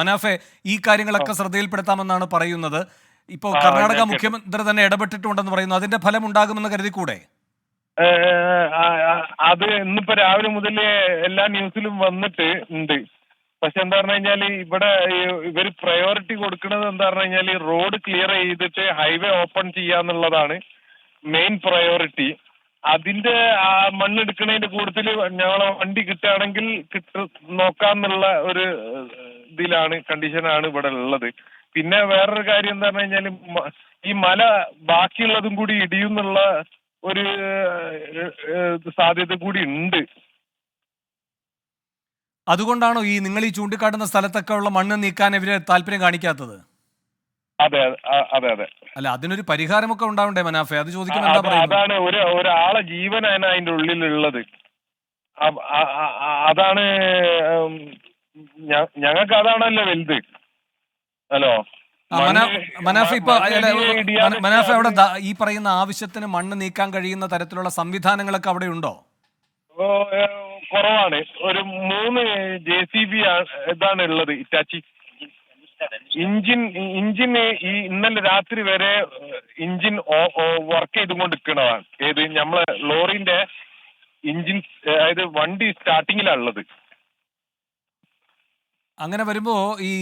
മനാഫെ ഈ കാര്യങ്ങളൊക്കെ ശ്രദ്ധയിൽപ്പെടുത്താമെന്നാണ് പറയുന്നത്. ഇപ്പോ കർണാടക മുഖ്യമന്ത്രി തന്നെ ഇടപെട്ടിട്ടുണ്ടെന്ന് പറയുന്നു. അതിന്റെ ഫലം ഉണ്ടാകുമെന്ന് കരുതിക്കൂടെ അത് ഇന്നിപ്പോ രാവിലെ മുതൽ എല്ലാ ന്യൂസിലും വന്നിട്ട് ഉണ്ട്. പക്ഷെ എന്താ പറഞ്ഞു കഴിഞ്ഞാൽ ഇവിടെ ഇവർ ഇവർ പ്രയോറിറ്റി കൊടുക്കുന്നത് എന്താ പറഞ്ഞു കഴിഞ്ഞാൽ റോഡ് ക്ലിയർ ചെയ്തിട്ട് ഹൈവേ ഓപ്പൺ ചെയ്യാന്നുള്ളതാണ് മെയിൻ പ്രയോറിറ്റി അതിന്റെ ആ മണ്ണെടുക്കുന്നതിന്റെ കൂടുതൽ ഞങ്ങളെ വണ്ടി കിട്ടുകയാണെങ്കിൽ കിട്ട നോക്കാന്നുള്ള ഒരു ഇതിലാണ് കണ്ടീഷനാണ് ഇവിടെ ഉള്ളത്. പിന്നെ വേറൊരു കാര്യം എന്താ പറഞ്ഞു കഴിഞ്ഞാൽ ഈ മല ബാക്കിയുള്ളതും കൂടി ഇടിയുന്നുള്ള ഒരു സാധ്യത കൂടി ഉണ്ട്. അതുകൊണ്ടാണോ ഈ നിങ്ങൾ ഈ ചൂണ്ടിക്കാട്ടുന്ന സ്ഥലത്തൊക്കെ ഉള്ള മണ്ണ് നീക്കാൻ ഇവർ താല്പര്യം കാണിക്കാത്തത്? അതെ അതെ അതെ അല്ല അതിനൊരു പരിഹാരമൊക്കെ ഉണ്ടാവണ്ടേ മനാഫെ? അത് ചോദിക്കുമ്പോൾ പറയുന്നത്? അതാണ് ഒരു ഒരാളെ ജീവനാണ് അതിന്റെ ഉള്ളിലുള്ളത്. അതാണ് ഞങ്ങൾക്ക് അതാണല്ലോ വലുത്. ഹലോ? മനാഫ് ഇപ്പൊ അവിടെ ഈ പറയുന്ന ആവശ്യത്തിന് മണ്ണ് നീക്കാൻ കഴിയുന്ന തരത്തിലുള്ള സംവിധാനങ്ങളൊക്കെ അവിടെ ഉണ്ടോ? കുറവാണ്. ഒരു മൂന്ന് ജെ സി ബി ഇതാണ് ഉള്ളത് ഇറ്റാച്ചി. ഇഞ്ചിൻ ഇഞ്ചിന് ഈ ഇന്നലെ രാത്രി വരെ ഇഞ്ചിൻ വർക്ക് ചെയ്തുകൊണ്ട് ചെയ്തുകൊണ്ടിരിക്കണതാണ്. ഏത് നമ്മളെ ലോറിന്റെ ഇഞ്ചിൻ അതായത് വണ്ടി സ്റ്റാർട്ടിങ്ങിലാണ് ഉള്ളത്. അങ്ങനെ വരുമ്പോൾ ഈ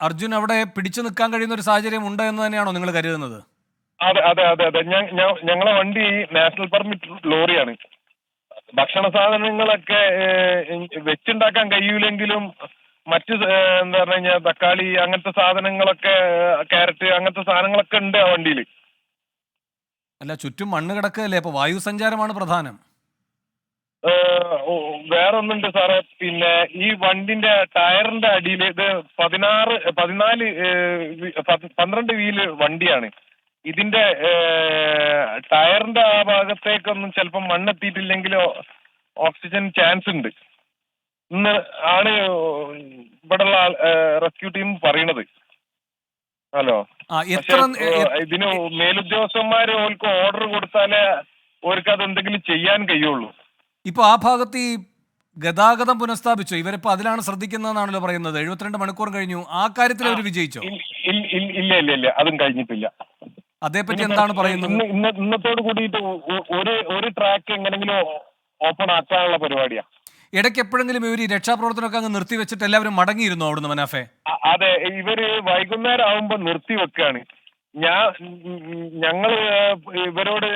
അർജുൻ അവിടെ പിടിച്ചു നിൽക്കാൻ കഴിയുന്ന ഒരു സാഹചര്യം ഉണ്ട് എന്ന് തന്നെയാണോ നിങ്ങൾ കരുതുന്നത്? അതെ അതെ അതെ അതെ. ഞങ്ങളെ വണ്ടി നാഷണൽ പെർമിറ്റ് ലോറിയാണ്. ഭക്ഷണ സാധനങ്ങളൊക്കെ വെച്ചുണ്ടാക്കാൻ കഴിയൂലെങ്കിലും മറ്റ് എന്താ പറഞ്ഞു കഴിഞ്ഞാൽ തക്കാളി അങ്ങനത്തെ സാധനങ്ങളൊക്കെ ക്യാരറ്റ് അങ്ങനത്തെ സാധനങ്ങളൊക്കെ ഉണ്ട് ആ വണ്ടിയിൽ അല്ല ചുറ്റും മണ്ണ് കിടക്കുകയല്ലേ അപ്പൊ വായു സഞ്ചാരമാണ് പ്രധാനം. വേറൊന്നുണ്ട് സാറേ. പിന്നെ ഈ വണ്ടിന്റെ ടയറിന്റെ അടിയിൽ ഇത് പതിനാറ് പതിനാല് പന്ത്രണ്ട് വീൽ വണ്ടിയാണ്. ഇതിന്റെ ടയറിന്റെ ആ ഭാഗത്തേക്കൊന്നും ചിലപ്പോൾ മണ്ണെത്തിയിട്ടില്ലെങ്കിൽ ഓക്സിജൻ ചാൻസ് ഉണ്ട്. ഇന്ന് ആണ് ഇവിടെയുള്ള റെസ്ക്യൂ ടീം പറയണത്. ഹലോ. ഇതിന് മേലുദ്യോഗസ്ഥന്മാര് ഓർക്ക് ഓർഡർ കൊടുത്താലേ ഓർക്ക് അത് എന്തെങ്കിലും ചെയ്യാൻ കഴിയുള്ളൂ. ഇപ്പൊ ആ ഭാഗത്ത് ഈ ഗതാഗതം പുനഃസ്ഥാപിച്ചു? ഇവരിപ്പോ അതിലാണ് ശ്രദ്ധിക്കുന്നതെന്നാണല്ലോ പറയുന്നത്. എഴുപത്തിരണ്ട് മണിക്കൂർ കഴിഞ്ഞു. ആ കാര്യത്തിൽ അവർ വിജയിച്ചോ? ഇല്ല ഇല്ല ഇല്ല അതും കഴിഞ്ഞിട്ടില്ല. അതേപ്പറ്റി എന്താണ് പറയുന്നത്? ഇന്ന് ഇന്ന് ഇന്നത്തോട് കൂടിയിട്ട് ഒരു ഒരു ട്രാക്ക് എങ്ങനെങ്കിലും ഓപ്പൺ ആക്കാനുള്ള പരിപാടിയാ. ഇടയ്ക്ക് എപ്പോഴെങ്കിലും ഇവർ ഈ രക്ഷാപ്രവർത്തനമൊക്കെ അങ്ങ് നിർത്തി വെച്ചിട്ട് എല്ലാവരും മടങ്ങിയിരുന്നു അവിടുന്ന് മനാഫെ? അതെ ഇവർ വൈകുന്നേരം ആവുമ്പോ നിർത്തി വെക്കാണ് ഞാൻ ഞങ്ങൾ ഇവരോട്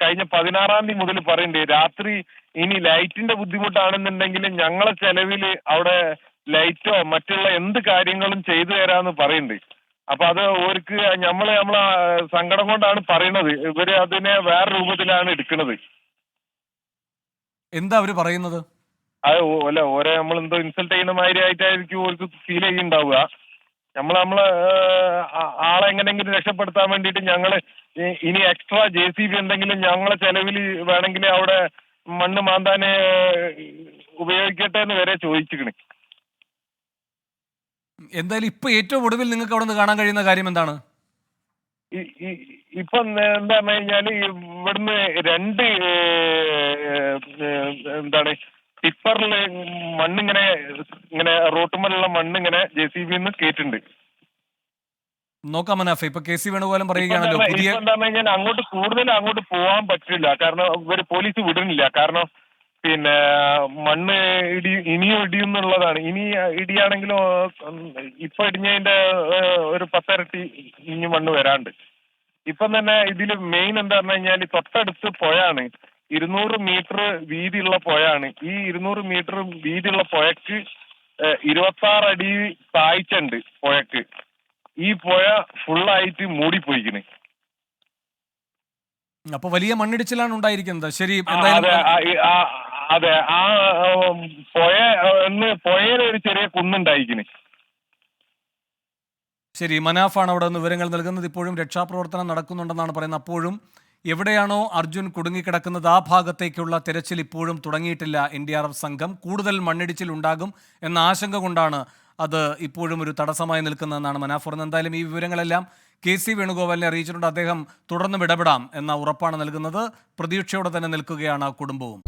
കഴിഞ്ഞ പതിനാറാം തീയതി മുതൽ പറയുന്നുണ്ട് രാത്രി ഇനി ലൈറ്റിന്റെ ബുദ്ധിമുട്ടാണെന്നുണ്ടെങ്കിൽ ഞങ്ങളെ ചെലവിൽ അവിടെ ലൈറ്റോ മറ്റുള്ള എന്ത് കാര്യങ്ങളും ചെയ്തു തരാന്ന് പറയുന്നുണ്ട് അപ്പൊ അത് ഓർക്ക് നമ്മൾ നമ്മളെ സങ്കടം കൊണ്ടാണ് പറയണത്. ഇവർ അതിനെ വേറെ രൂപത്തിലാണ് എടുക്കുന്നത് എന്താ അവർ പറയുന്നത്? അത് അല്ല ഓരോ നമ്മൾ എന്തോ ഇൻസൾട്ട് ചെയ്യുന്ന മാതിരി ആയിട്ടായിരിക്കും ഓർക്ക് ഫീൽ ചെയ്യുന്നുണ്ടാവുക നമ്മൾ നമ്മളെ ആളെ എങ്ങനെയെങ്കിലും രക്ഷപ്പെടുത്താൻ വേണ്ടിയിട്ട് ഞങ്ങൾ ഇനി എക്സ്ട്രാ ജെ സി ബി എന്തെങ്കിലും ഞങ്ങളെ ചെലവിൽ വേണമെങ്കിൽ അവിടെ മണ്ണ് മാന്താൻ ഉപയോഗിക്കട്ടെ എന്ന് വരെ ചോദിച്ചിരിക്കണേ. എന്തായാലും ഇപ്പൊ ഏറ്റവും ഒടുവിൽ നിങ്ങൾക്ക് അവിടെ നിന്ന് കാണാൻ കഴിയുന്ന കാര്യം എന്താണ്? ഇപ്പൊ എന്താ പറഞ്ഞു കഴിഞ്ഞാൽ ഇവിടുന്ന് രണ്ട് എന്താണ് ടിപ്പറിൽ മണ്ണിങ്ങനെ ഇങ്ങനെ റോട്ടുമ്മലുള്ള മണ്ണിങ്ങനെ ജെ സി ബിന്ന് കേട്ടിട്ടുണ്ട് നോക്കാം മനാഫ് ഇപ്പൊ കെ സി വേണുഗോപാലം പറയുകയാണല്ലോ പുതിയ കഴിഞ്ഞാൽ അങ്ങോട്ട് കൂടുതൽ അങ്ങോട്ട് പോവാൻ പറ്റില്ല. കാരണം ഇവർ പോലീസ് വിടുന്നില്ല. കാരണം പിന്നെ മണ്ണ് ഇടി ഇനിയും ഇടിയുന്നുള്ളതാണ്. ഇനി ഇടിയാണെങ്കിലും ഇപ്പൊ ഇടിഞ്ഞതിന്റെ ഒരു പത്തരട്ടി ഇനി മണ്ണ് വരാണ്ട്. ഇപ്പം തന്നെ ഇതിൽ മെയിൻ എന്താ പറഞ്ഞു കഴിഞ്ഞാൽ തൊട്ടടുത്ത് പുഴയാണ്. ഇരുന്നൂറ് മീറ്റർ വീതിയുള്ള പുഴയാണ്. ഈ ഇരുന്നൂറ് മീറ്റർ വീതിയുള്ള പുഴക്ക് ഇരുപത്തി ആറ് അടി താഴ്ച ഉണ്ട് പുഴക്ക് ഈ പുഴ ഫുള്ളായിട്ട് മൂടിപ്പോയിക്കണ് അപ്പൊ വലിയ മണ്ണിടിച്ചിലാണ് ഉണ്ടായിരിക്കുന്നത്. ശരി അതെ ആ, പുഴ ഒന്ന് പുഴയിലെ ഒരു ചെറിയ കുന്നുണ്ടായിക്കണ് ശരി മനാഫാണ് അവിടെ നിന്ന് വിവരങ്ങൾ നൽകുന്നത്. ഇപ്പോഴും രക്ഷാപ്രവർത്തനം നടക്കുന്നുണ്ടെന്നാണ് പറയുന്നത്. അപ്പോഴും എവിടെയാണോ അർജുൻ കുടുങ്ങിക്കിടക്കുന്നത് ആ ഭാഗത്തേക്കുള്ള തിരച്ചിൽ ഇപ്പോഴും തുടങ്ങിയിട്ടില്ല. എൻ ഡി ആർ എഫ് സംഘം കൂടുതൽ മണ്ണിടിച്ചിൽ ഉണ്ടാകും എന്ന ആശങ്ക കൊണ്ടാണ് അത് ഇപ്പോഴും ഒരു തടസ്സമായി നിൽക്കുന്നതെന്നാണ് മനാഫ് എന്തായാലും ഈ വിവരങ്ങളെല്ലാം കെ സി വേണുഗോപാലിനെ അറിയിച്ചിട്ടുണ്ട്. അദ്ദേഹം തുടർന്നും ഇടപെടാം എന്ന ഉറപ്പാണ് നൽകുന്നത്. പ്രതീക്ഷയോടെ തന്നെ നിൽക്കുകയാണ് ആ കുടുംബവും.